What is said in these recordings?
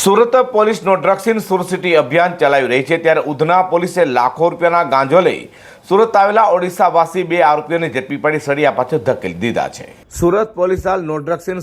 Surat police નો drugs in Surat city અભિયાન ચલાવી રહી છે. ત્યારે ઉધના પોલીસે લાખો રૂપિયાના ગાંજો લઈ સુરત આવેલા ઓડિશાવાસી બે આરોપીઓને ઝડપી પાડી સળિયા પાછળ ધકેલી દીધા છે. સુરત પોલીસ હાલ નો ડ્રગ્સ ઇન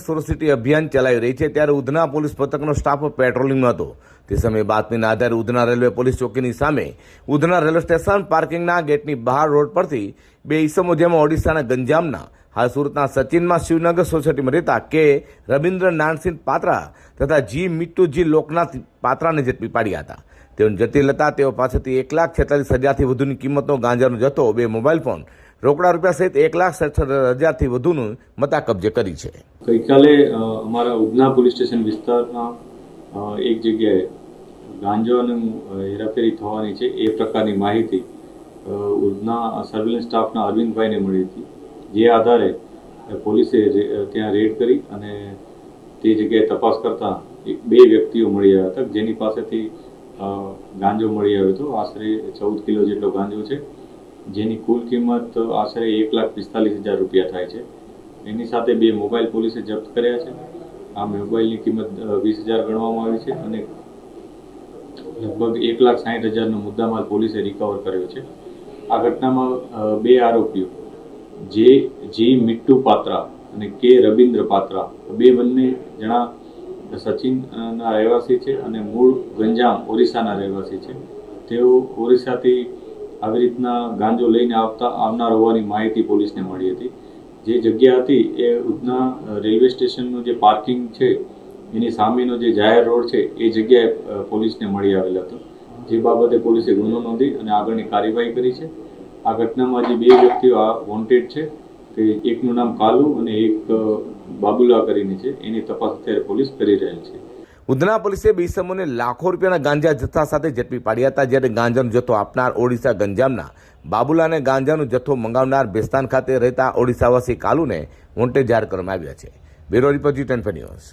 અભિયાન ચલાવી રહી છે. ત્યારે ઉધના પોલીસ પથકનો સ્ટાફ પેટ્રોલિંગમાં હતો. તે સમયે બાતમીના આધારે ઉધના રેલવે પોલીસ ચોકીની સામે ઉધના રેલવે સ્ટેશન પાર્કિંગના ગેટની બહાર રોડ પરથી બે ઈસમો જેમાં ઓડિશાના ગંજામના, હાલ સુરતના સચિનમાં શિવનગર સોસાયટીમાં રહેતા કે રવિન્દ્ર નાનસિંહ પાત્રા તથા જી મિટ્ટુજી લોકનાથ પાત્રાને ઝડપી પાડ્યા હતા. તેઓને જતી લેતા, તેઓ પાસેથી એક લાખ છેતાલીસ હજારથી વધુની કિંમતનો ગાંજાનો જથ્થો બે મોબાઈલ ફોન, રોકડા રૂપિયા સહિત એક લાખ સડસઠ હજારથી વધુનું મતા કબજે કરી છે. ગઈકાલે અમારા ઉધના પોલીસ સ્ટેશન વિસ્તારમાં એક જગ્યાએ ગાંજો અને હેરાફેરી થવાની છે એ પ્રકારની માહિતી ઉધના સર્વેલન્સ સ્ટાફના અરવિંદભાઈને મળી હતી. જે આધારે પોલીસે ત્યાં રેડ કરી અને તે જગ્યાએ તપાસ કરતા એક, બે વ્યક્તિઓ મળી આવ્યા હતા, જેની પાસેથી ગાંજો મળી આવ્યો હતો. આશરે ચૌદ કિલો જેટલો ગાંજો છે, જેની કુલ કિંમત આશરે એક લાખ પિસ્તાલીસ હજાર રૂપિયા થાય છે. એની સાથે બે મોબાઈલ પોલીસે જપ્ત કર્યા છે. આ મોબાઈલની કિંમત વીસ હજાર ગણવામાં આવી છે અને લગભગ એક લાખ સાઠ હજારનો મુદ્દામાલ પોલીસે રિકવર કર્યો છે. આ ઘટનામાં બે આરોપીઓ, જે જે મિટ્ટુ પાત્રા અને કે રવિન્દ્ર પાત્રા બે બંને જણા સચિનના રહેવાસી છે અને મૂળ ગંજામ ઓરિસ્સાના રહેવાસી છે. તેઓ ઓરિસ્સાથી આવી રીતના ગાંજો લઈને આવતા, આવનાર હોવાની માહિતી પોલીસને મળી હતી. જે જગ્યા હતી એ ઉધના રેલવે સ્ટેશનનું જે પાર્કિંગ છે, એની સામેનો જે જાહેર રોડ છે, એ જગ્યાએ પોલીસને મળી આવેલ હતો. જે બાબતે પોલીસે ગુનો નોંધી અને આગળની કાર્યવાહી કરી છે. આ ઘટનામાં જે બે વ્યક્તિઓ આ વોન્ટેડ છે, તે એકનું નામ કાલુ અને એક બાબુલા કરીને છે. એની તપાસ અત્યારે પોલીસ કરી રહેલ છે. ઉધના પોલીસે બે ઈસમોને લાખો રૂપિયાના ગાંજા જથ્થા સાથે ઝડપી પાડ્યા હતા, જ્યારે ગાંજાનો જથ્થો આપનાર ઓડિશા ગંજામના બાબુલાને ગાંજાનો જથ્થો મંગાવનાર બેસ્તાન ખાતે રહેતા ઓડિશાવાસી કાલુને વોન્ટેડ જાહેર કરવામાં આવ્યા છે. Bureau report G ten news.